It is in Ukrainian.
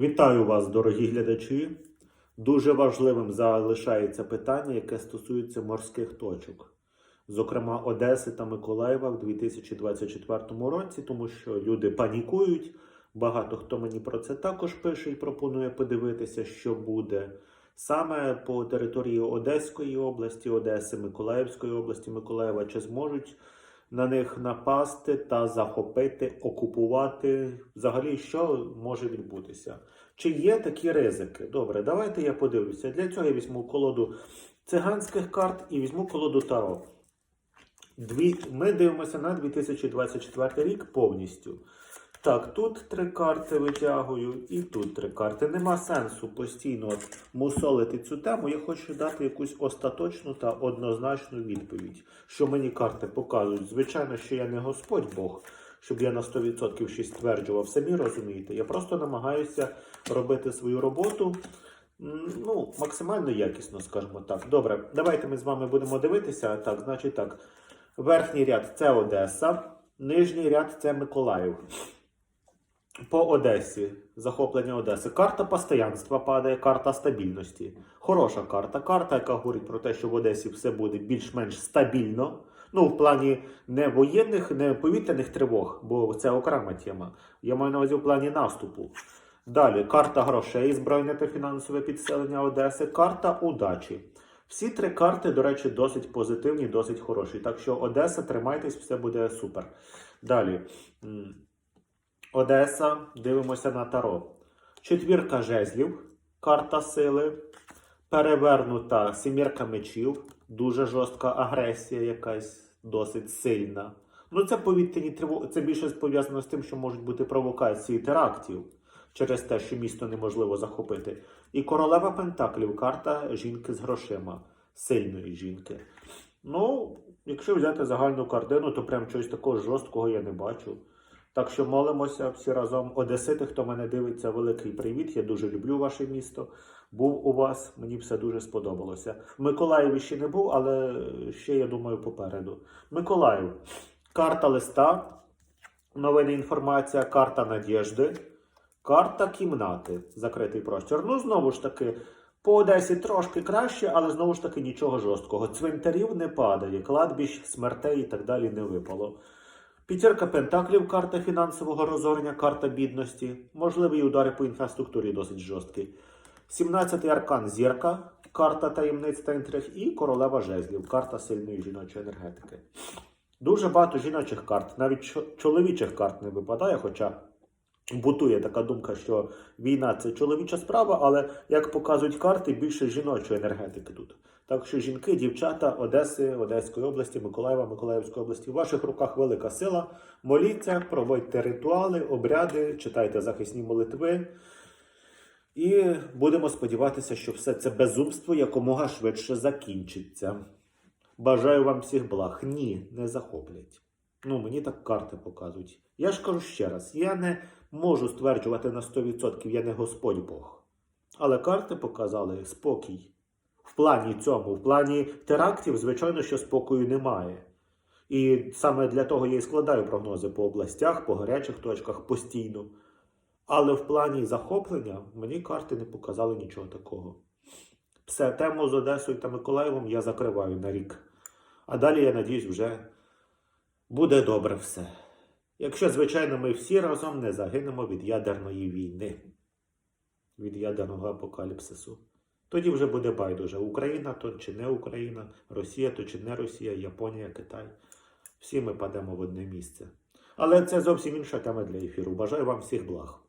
Вітаю вас, дорогі глядачі. Дуже важливим залишається питання, яке стосується морських точок, зокрема Одеси та Миколаєва в 2024 році, тому що люди панікують. Багато хто мені про це також пише і пропонує подивитися, що буде саме по території Одеської області, Одеси, Миколаївської області, Миколаєва, чи зможуть на них напасти та захопити, окупувати. Взагалі, що може відбутися? Чи є такі ризики? Добре, давайте я подивлюся. Для цього я візьму колоду циганських карт і візьму колоду Таро. Дві... Ми дивимося на 2024 рік повністю. Так, тут три карти витягую, і тут три карти. Нема сенсу постійно мусолити цю тему. Я хочу дати якусь остаточну та однозначну відповідь, що мені карти показують. Звичайно, що я не Господь Бог, щоб я на 100% щось стверджував. Самі розумієте. Я просто намагаюся робити свою роботу. Ну, максимально якісно, скажімо так. Добре, давайте ми з вами будемо дивитися. Так, значить так. Верхній ряд це Одеса, нижній ряд це Миколаїв. По Одесі, захоплення Одеси. Карта постоянства падає, карта стабільності. Хороша карта. Карта, яка говорить про те, що в Одесі все буде більш-менш стабільно. Ну, в плані не воєнних, не повітряних тривог, бо це окрема тема. Я маю на увазі в плані наступу. Далі карта грошей, збройне та фінансове підселення Одеси, карта удачі. Всі три карти, до речі, досить позитивні, досить хороші. Так що Одеса, тримайтесь, все буде супер. Далі. Одеса, дивимося на Таро. Четвірка жезлів, карта сили, перевернута сімірка мечів, дуже жорстка агресія, якась досить сильна. Ну, це повітряні тривоги. Це більше пов'язано з тим, що можуть бути провокації терактів через те, що місто неможливо захопити. І королева Пентаклів, карта жінки з грошима, сильної жінки. Ну, якщо взяти загальну картину, то прям чогось такого жорсткого я не бачу. Так що молимося всі разом. Одесити, хто мене дивиться, великий привіт. Я дуже люблю ваше місто. Був у вас, мені все дуже сподобалося. В Миколаєві ще не був, але ще, я думаю, попереду. Миколаїв. Карта листа, новини інформація, карта надіжди, карта кімнати, закритий простір. Ну, знову ж таки, по Одесі трошки краще, але знову ж таки нічого жорсткого. Цвинтарів не падає, кладбищ, смертей і так далі не випало. П'ятірка пентаклів, карта фінансового розорення, карта бідності, можливі удари по інфраструктурі досить жорсткі. 17-й аркан зірка, карта таємниць та інтриг і королева жезлів, карта сильної жіночої енергетики. Дуже багато жіночих карт, навіть чоловічих карт не випадає, хоча бутує така думка, що війна це чоловіча справа, але як показують карти, більше жіночої енергетики тут. Так що жінки, дівчата Одеси, Одеської області, Миколаєва, Миколаївської області, в ваших руках велика сила. Моліться, проводьте ритуали, обряди, читайте захисні молитви. І будемо сподіватися, що все це безумство якомога швидше закінчиться. Бажаю вам всіх благ. Ні, не захоплять. Ну, мені так карти показують. Я ж кажу ще раз: я не можу стверджувати на 100%, я не Господь Бог. Але карти показали спокій. В плані цьому, в плані терактів, звичайно, що спокою немає. І саме для того я і складаю прогнози по областях, по гарячих точках постійно. Але в плані захоплення мені карти не показали нічого такого. Все, тему з Одесою та Миколаєвом я закриваю на рік. А далі, я надіюсь, вже буде добре все. Якщо, звичайно, ми всі разом не загинемо від ядерної війни, від ядерного апокаліпсису. Тоді вже буде байдуже. Україна то чи не Україна, Росія то чи не Росія, Японія, Китай. Всі ми падемо в одне місце. Але це зовсім інша тема для ефіру. Бажаю вам всіх благ.